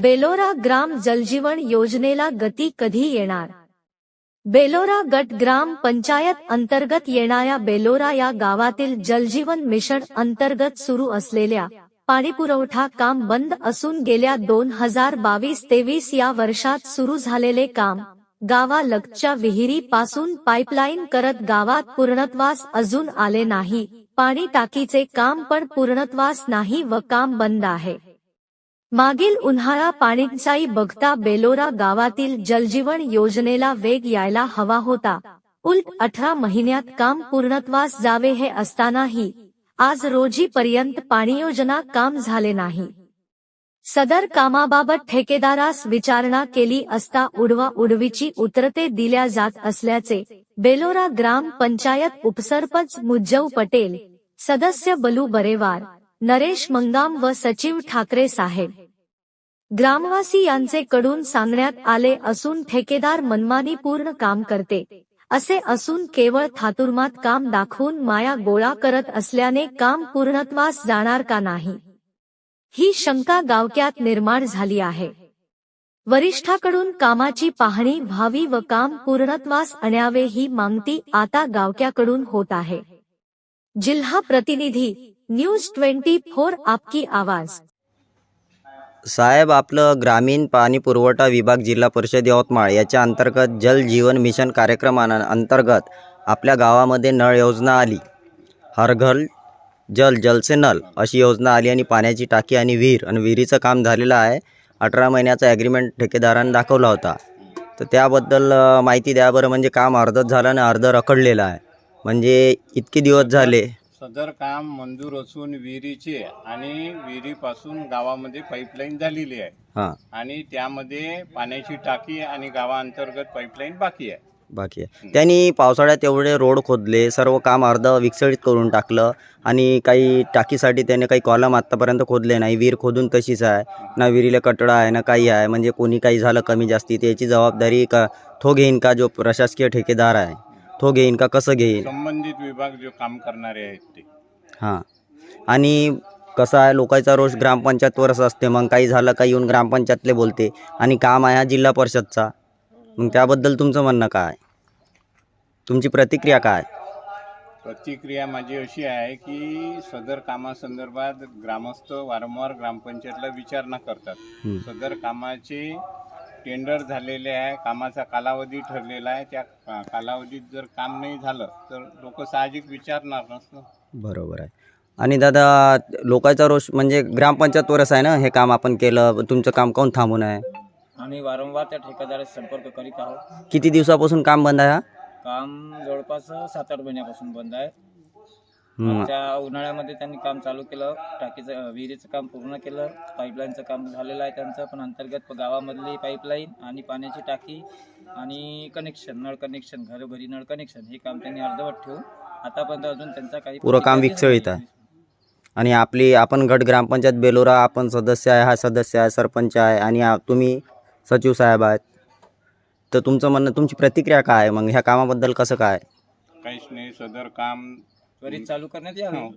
बेलोरा ग्राम जलजीवन योजनेला गती कधी येणार? बेलोरा गट ग्राम पंचायत अंतर्गत येणाऱ्या बेलोरा या गावातील जलजीवन मिशन अंतर्गत सुरू असलेल्या पाणीपुरवठा काम बंद असून गेल्या दोन हजार बावीस तेवीस या वर्षात सुरू झालेले काम गावालगतच्या विहिरी पासून पाईपलाईन करत गावात पूर्णत्वास अजून आले नाही. पाणी टाकीचे काम पण पूर्णत्वास नाही व काम बंद आहे. मागील उन्हाळा पाणीचाई बघता बेलोरा गावातील जलजीवन योजनेला वेग यायला हवा होता. उलट अठरा महिन्यात काम पूर्णत्वास जावे हे असतानाही आज रोजी पर्यंत पाणीयोजना काम झाले नाही. सदर कामाबाबत ठेकेदारास विचारणा केली असता उडवा उडवीची उतरते दिल्या जात असल्याचे बेलोरा ग्राम पंचायत उपसरपंच मुज्जव पटेल सदस्य बलू बरेवार नरेश मंगाम व सचिव ठाकरे साहेब. ग्रामवासी यांचे कडून सांगण्यात आले असून ठेकेदार मनमानी पूर्ण काम करते. असे असून केवळ थातुर्मात काम दाखवून माया गोळा करत असल्याने काम पूर्णत्वास जाणार का नाही? ही शंका गावक्यात निर्माण झाली आहे. वरिष्ठाकडून कामाची पाहणी व्हावी व काम पूर्णत्वास आणावे ही मागणी आता गावक्याकडून होत आहे. जिल्हा प्रतिनिधी न्यूज ट्वेंटी फोर आपकी आवाज. साहेब आपलं ग्रामीण पाणी पुरवठा विभाग जिल्हा परिषद यवतमाळ याच्या अंतर्गत जल जीवन मिशन कार्यक्रमानं अंतर्गत आपल्या गावामध्ये नळ योजना आली. हर घर जल जलसे नल अशी योजना आली आणि पाण्याची टाकी आणि विहीर आणि विहिरीचं काम झालेलं आहे. अठरा महिन्याचा ॲग्रीमेंट ठेकेदारानं दाखवला होता. तर त्याबद्दल माहिती द्या बरं. म्हणजे काम अर्धच झालं आणि अर्ध रखडलेलं आहे. म्हणजे इतके दिवस झाले. सदर काम मंजूर असून विहिरीचे आणि विहिरीपासून गावामध्ये पाईपलाईन झालेली आहे. हां. आणि त्यामध्ये पाण्याची टाकी आणि गावाअंतर्गत पाईपलाईन बाकी आहे. बाकी आहे. त्यांनी पावसाळ्यात एवढे रोड खोदले सर्व काम अर्ध विस्कळीत करून टाकलं आणि काही टाकीसाठी त्याने काही कॉलम आत्तापर्यंत खोदले नाही. विहीर खोदून तशीच आहे? ना विहिरीला कटडा आहे ना काही आहे. म्हणजे कोणी काही झालं कमी जास्ती त्याची जबाबदारी का तो घेईन का जो प्रशासकीय ठेकेदार आहे? तो घेईन का? कसं घेईन? संबंधित विभाग जो काम करणारे आहेत ते. हां. आणि कसं आहे लोकांचा रोष ग्रामपंचायतवरच असते. मग काही झालं का येऊन ग्रामपंचायतले बोलते. आणि काम आहे हा जिल्हा परिषदचा. मग त्याबद्दल तुमचं म्हणणं काय? तुमची प्रतिक्रिया काय? प्रतिक्रिया माझी अशी आहे की सदर कामासंदर्भात ग्रामस्थ वारंवार ग्रामपंचायतला विचारणा करतात. हं. सदर कामाचे टेंडर झालेले आहे कामाचा कालावधी ठरलेला आहे. त्या का- कालावधीत जर काम नाही झालं तर लोक साहजिक विचारणार नसतं. बरोबर आहे. आणि दादा लोकांचा रोष म्हणजे ग्रामपंचायतवरच आहे ना हे काम आपण केलं? तुमचं काम कोण थांबून आहे? आम्ही वारंवार त्या ठेकेदाराशी संपर्क करीत आहोत. किती दिवसापासून काम बंद आहे हा? काम जवळपास सात आठ महिन्यापासून बंद आहे. त्या उन्हाळ्यामध्ये त्यांनी काम चालू केलं टाकीचं विहिरीचं काम पूर्ण केलं पाईपलाईनचं काम झालेलं आहे त्यांचं पण अंतर्गत गावामधली पाईपलाईन आणि पाण्याची टाकी आणि कनेक्शन नळ कनेक्शन घरोघरी नळ कनेक्शन हे काम त्यांनी अर्धवट ठेवून आतापर्यंत अजून त्यांचा काही पुरं काम झाली आहे. आणि आपली आपण गट ग्रामपंचायत बेलोरा आपण सदस्य आहे हा सदस्य आहे सरपंच आहे आणि तुम्ही सचिव साहेब आहेत. तर तुमचं म्हणणं तुमची प्रतिक्रिया काय आहे? मग ह्या कामाबद्दल कसं काय? काहीच नाही सदर काम त्वरित चालू करण्यात यावं हो.